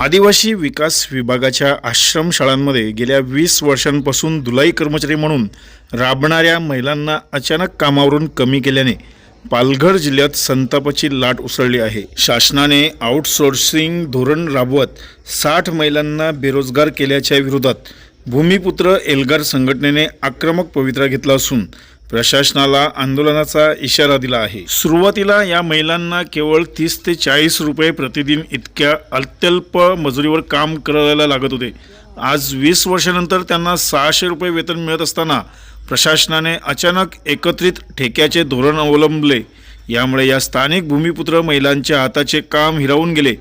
आदिवासी विकास विभागाच्या आश्रमशाळांमध्ये गेल्या वीस वर्षांपासून दुलाई कर्मचारी म्हणून राबणाऱ्या महिलांना अचानक कामावरून कमी केल्याने पालघर जिल्ह्यात संतापाची लाट उसळली आहे. शासनाने आउटसोर्सिंग धोरण राबवत साठ महिलांना बेरोजगार केल्याच्या विरोधात भूमिपुत्र एल्गार संघटनेने आक्रमक पवित्रा घेतला असून प्रशासनाला आंदोलनाचा इशारा दिला आहे. सुरुवातीला या महिलांना केवळ तीस ते चाळीस रुपये प्रतिदिन इतक्या अत्यल्प मजुरीवर काम करायला लागत होते. आज वीस वर्षानंतर त्यांना सहाशे रुपये वेतन मिळत असताना प्रशासनाने अचानक एकत्रित ठेक्याचे धोरण अवलंबले. यामुळे या स्थानिक भूमिपुत्र महिलांच्या हाताचे काम हिरावून गेले.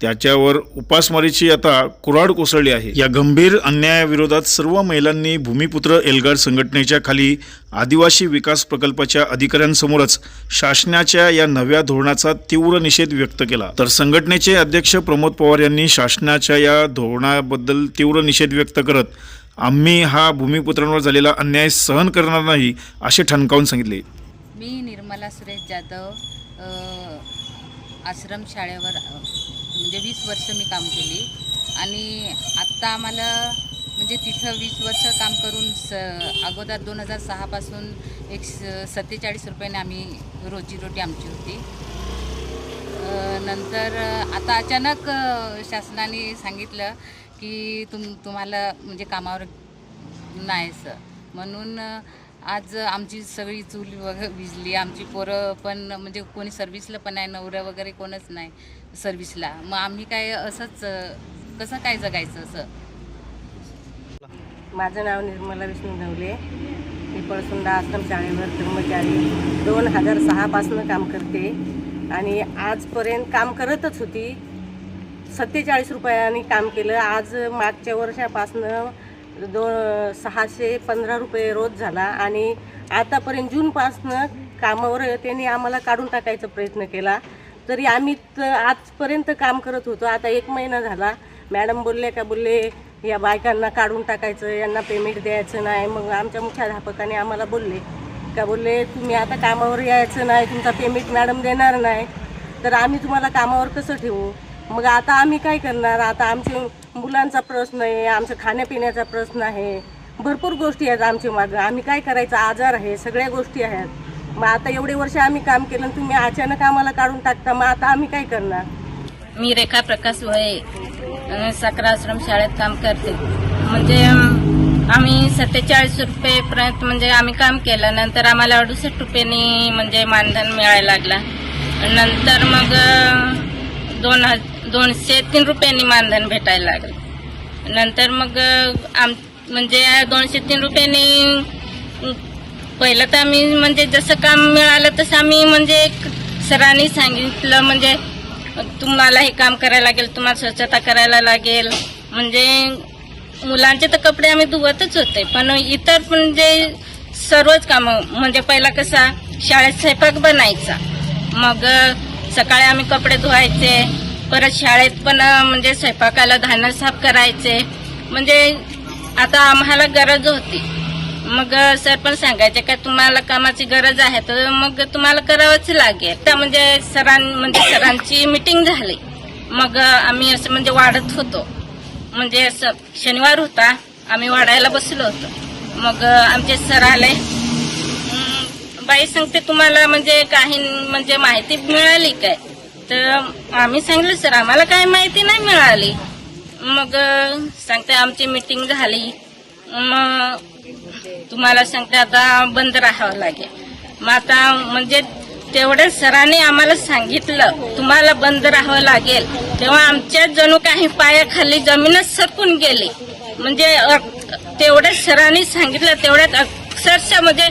त्याच्यावर उपासमारीची आता कुऱ्हाड कोसळली आहे. या गंभीर अन्यायाविरोधात सर्व महिलांनी भूमिपुत्र एल्गार संघटनेच्या खाली आदिवासी विकास प्रकल्पाच्या अधिकाऱ्यांसमोरच शासनाच्या या नव्या धोरणाचा तीव्र निषेध व्यक्त केला. तर संघटनेचे अध्यक्ष प्रमोद पवार यांनी शासनाच्या या धोरणाबद्दल तीव्र निषेध व्यक्त करत आम्ही हा भूमिपुत्रांवर झालेला अन्याय सहन करणार नाही असे ठणकावून सांगितले. मी निर्मला सुरेश जाधव अ, आश्रम शाळेवर अ, म्हणजे वीस वर्ष मी काम केली. आणि आत्ता आम्हाला म्हणजे तिथं वीस वर्ष काम करून स अगोदर दोन हजार सहापासून एक सत्तेचाळीस रुपयाने आम्ही रोजीरोटी आमची होती. नंतर आता अचानक शासनाने सांगितलं की तुम तुम्हाला म्हणजे कामावर नाही सर. म्हणून आज आमची सगळी चूल वगैरे भिजली आमची पोरं पण म्हणजे कोणी सर्व्हिसला पण आहे नवरं वगैरे कोणच नाही सर्व्हिसला मग आम्ही काय असंच कसं काय जगायचं असं? माझं नाव निर्मला विष्णू नवले. मी पळसुंडा आश्रम शाळेवर कर्मचारी. दोन हजार सहापासून काम करते. आणि आजपर्यंत काम करतच होती. सत्तेचाळीस रुपयांनी काम केलं. आज मागच्या वर्षापासनं दोन सहाशे पंधरा रुपये रोज झाला आणि आतापर्यंत जूनपासनं कामावर त्यांनी आम्हाला काढून टाकायचा प्रयत्न केला. तरी आम्ही तर आजपर्यंत काम करत होतो. आता एक महिना झाला. मॅडम बोलले का बोलले या बायकांना काढून टाकायचं यांना पेमेंट द्यायचं नाही. मग आमच्या मुख्याध्यापकाने आम्हाला बोलले का बोलले तुम्ही आता कामावर यायचं नाही तुमचा पेमेंट मॅडम देणार नाही. तर आम्ही तुम्हाला कामावर कसं ठेवू? मग आता आम्ही काय करणार? आता आमचे मुलांचा प्रश्न आहे आमचं खाण्यापिण्याचा प्रश्न आहे. भरपूर गोष्टी आहेत आमच्या मागं. आम्ही काय करायचं? आजार आहे सगळ्या गोष्टी आहेत. मग आता एवढे वर्ष आम्ही काम केलं आणि तुम्ही अचानक आम्हाला काढून टाकता मग आता आम्ही काय करणार? मी रेखा प्रकाश वये अं, साखरा आश्रम शाळेत काम करते. म्हणजे आम्ही सत्तेचाळीस रुपयेपर्यंत म्हणजे आम्ही काम केलं. नंतर आम्हाला अडुसष्ट रुपयांनी म्हणजे मानधन मिळायला लागला. नंतर मग दोन हज दोनशे तीन रुपयांनी मानधन भेटायला लागलं. नंतर मग आम म्हणजे दोनशे तीन रुपयांनी पहिलं तर आम्ही म्हणजे जसं काम मिळालं तसं आम्ही म्हणजे सरांनी सांगितलं म्हणजे तुम्हाला हे काम करायला लागेल तुम्हाला स्वच्छता करायला लागेल. म्हणजे मुलांचे तर कपडे आम्ही धुवतच होते पण इतर म्हणजे सर्वच कामं म्हणजे पहिला कसा शाळेत स्वयंपाक बनायचा. मग सकाळी आम्ही कपडे धुवायचे परत शाळेत पण म्हणजे स्वयंपाकाला धान्य साफ करायचे. म्हणजे आता आम्हाला गरज होती. मग सर पण सांगायचे का तुम्हाला कामाची गरज आहे तर मग तुम्हाला करावंच लागेल. तर म्हणजे सरां म्हणजे सरांची मिटिंग झाली. मग आम्ही असं म्हणजे वाढत होतो. म्हणजे असं शनिवार होता आम्ही वाढायला बसलो होतो. मग आमचे सर आले. बाई सांगते तुम्हाला म्हणजे काही म्हणजे माहिती मिळाली काय? तर आम्ही सांगितलं सर आम्हाला काय माहिती नाही मिळाली. मग सांगते आमची मिटिंग झाली. मग तुम्हाला सांगते आता बंद राहावं लागेल. मग आता म्हणजे तेवढ्या सरांनी आम्हाला सांगितलं तुम्हाला बंद राहावं लागेल. तेव्हा आमच्या जणू काही पायाखाली जमीनच सरकून गेली. म्हणजे अ, तेवढ्या सरांनी सांगितलं तेवढ्यात अक्षरशः म्हणजे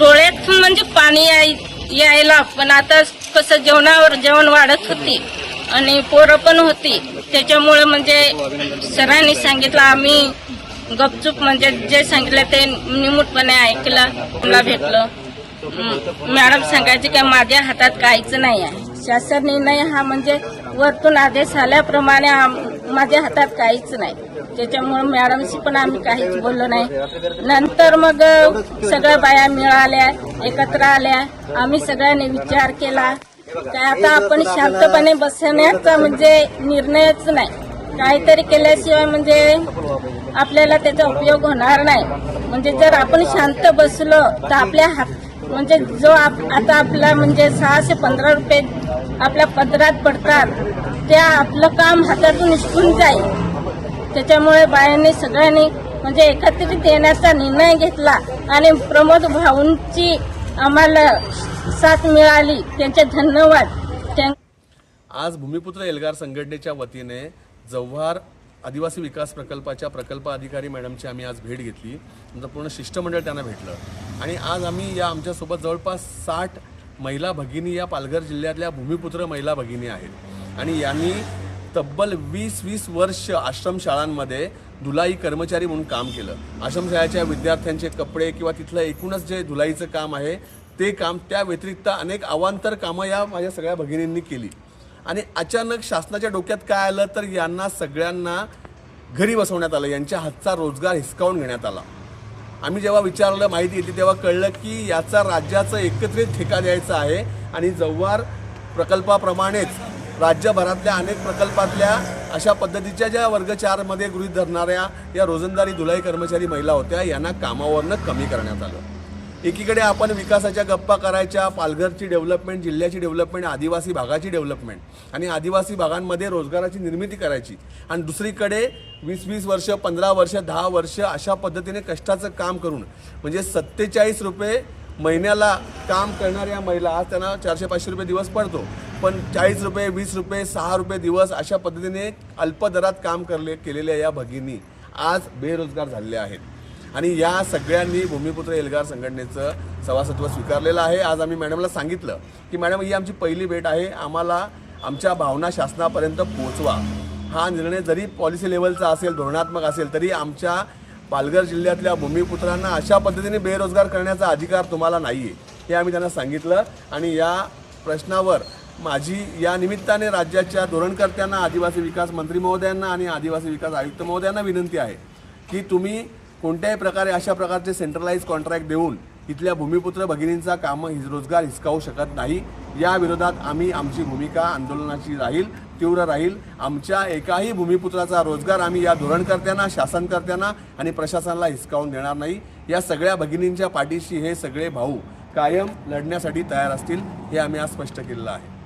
डोळ्यातून म्हणजे पाणी याय यायला पण आता कसं जेवणावर जेवण वाढत होती आणि पोरं पण होती. त्याच्यामुळे म्हणजे सरांनी सांगितलं आम्ही गपचूप म्हणजे जे सांगितलं ते निमूटपणे ऐकलं मला भेटलं. मॅडम सांगायचे की माझ्या हातात काहीच नाही आहे. शासन निर्णय हा म्हणजे वरतून आदेश आल्याप्रमाणे आम- माझ्या हातात काहीच नाही. त्याच्यामुळे मॅडमशी पण आम्ही काहीच बोललो नाही. नंतर मग सगळ्या बाया मिळाल्या एकत्र आल्या. आम्ही सगळ्यांनी विचार केला. काय आता आपण शांतपणे बसण्याचा म्हणजे निर्णयच नाही. काहीतरी केल्याशिवाय म्हणजे आपल्याला त्याचा उपयोग होणार नाही. म्हणजे जर आपण शांत बसलो तर आपल्या हात म्हणजे जो आप, आता आपला म्हणजे सहाशे पंधरा रुपये आपल्या पदरात पडतात त्या आपलं काम हातातून निसटून जाईल. त्याच्यामुळे बायांनी सगळ्यांनी म्हणजे एकत्रित येण्याचा निर्णय घेतला आणि प्रमोद भाऊंची आम्हाला साथ मिळाली. त्यांचे धन्यवाद. त्यां आज भूमिपुत्र एल्गार संघटनेच्या वतीने जव्हार आदिवासी विकास प्रकल्पाच्या प्रकल्प अधिकारी मॅडमची आम्ही आज भेट घेतली. नंतर पूर्ण शिष्टमंडळ त्यांना भेटलं. आणि आज आम्ही या आमच्यासोबत जवळपास साठ महिला भगिनी या पालघर जिल्ह्यातल्या भूमिपुत्र महिला भगिनी आहेत. आणि यांनी तब्बल वीस वीस वर्ष आश्रमशाळांमध्ये धुलाई कर्मचारी म्हणून काम केलं. आश्रमशाळेच्या विद्यार्थ्यांचे कपडे किंवा तिथलं एकूणच जे धुलाईचं काम आहे ते काम त्या व्यतिरिक्त अनेक अवांतर कामं या माझ्या सगळ्या भगिनींनी केली. आणि अचानक शासनाच्या डोक्यात काय आलं तर यांना सगळ्यांना घरी बसवण्यात आलं यांच्या हातचा रोजगार हिसकावून घेण्यात आला. आम्ही जेव्हा विचारलं माहिती येते तेव्हा कळलं की याचा राज्याचं एकत्रित ठेका द्यायचा आहे. आणि जव्हार प्रकल्पाप्रमाणेच राज्यभरातल्या अनेक प्रकल्पातल्या अशा पद्धतीच्या ज्या वर्ग चारमध्ये गृहीत धरणाऱ्या या रोजंदारी धुलाई कर्मचारी महिला होत्या यांना कामावरनं कमी करण्यात आलं. एकीकडे आपण विकासाच्या गप्पा करायच्या पालघरची डेव्हलपमेंट जिल्ह्याची डेव्हलपमेंट आदिवासी भागाची डेव्हलपमेंट आणि आदिवासी भागांमध्ये रोजगाराची निर्मिती करायची आणि दुसरीकडे वीस वीस वर्ष पंधरा वर्ष दहा वर्ष अशा पद्धतीने कष्टाचं काम करून म्हणजे सत्तेचाळीस रुपये महिन्याला काम करणाऱ्या महिला आज त्यांना चारशे पाचशे रुपये दिवस पडतो पण चाळीस रुपये वीस रुपये सहा रुपये दिवस अशा पद्धतीने अल्प दरात काम करले केलेल्या या भगिनी आज बेरोजगार झालेल्या आहेत. आणि या सगळ्यांनी भूमिपुत्र एल्गार संघटनेचं सभासत्व स्वीकारलेलं आहे. आज आम्ही मॅडमला सांगितलं की मॅडम ही आमची पहिली भेट आहे. आम्हाला आमच्या भावना शासनापर्यंत पोहोचवा. हा निर्णय जरी पॉलिसी लेवलचा असेल धोरणात्मक असेल तरी आमच्या पालघर जिल्ह्यातल्या भूमिपुत्रांना अशा पद्धतीने बेरोजगार करण्याचा अधिकार तुम्हाला नाही आहे हे आम्ही त्यांना सांगितलं. आणि या प्रश्नावर माझी या निमित्ताने राज्याच्या धोरणकर्त्यांना आदिवासी विकास मंत्री महोदयांना आणि आदिवासी विकास आयुक्त महोदयांना विनंती आहे की तुम्ही कोणत्याही प्रकारे अशा प्रकारचे सेंट्रलाइज कॉन्ट्रॅक्ट देऊन इथल्या भूमिपुत्र भगिनींचा कामं हि रोजगार हिसकावू शकत नाही. या विरोधात आम्ही आमची भूमिका आंदोलनाची राहील तीव्र राहील. आमच्या एकाही भूमिपुत्राचा रोजगार आम्ही या धोरणकर्त्यांना शासनकर्त्यांना आणि प्रशासनाला हिसकावून देणार नाही. या सगळ्या भगिनींच्या पाठीशी हे सगळे भाऊ कायम लढण्यासाठी तयार असतील हे आम्ही आज स्पष्ट केलेलं आहे.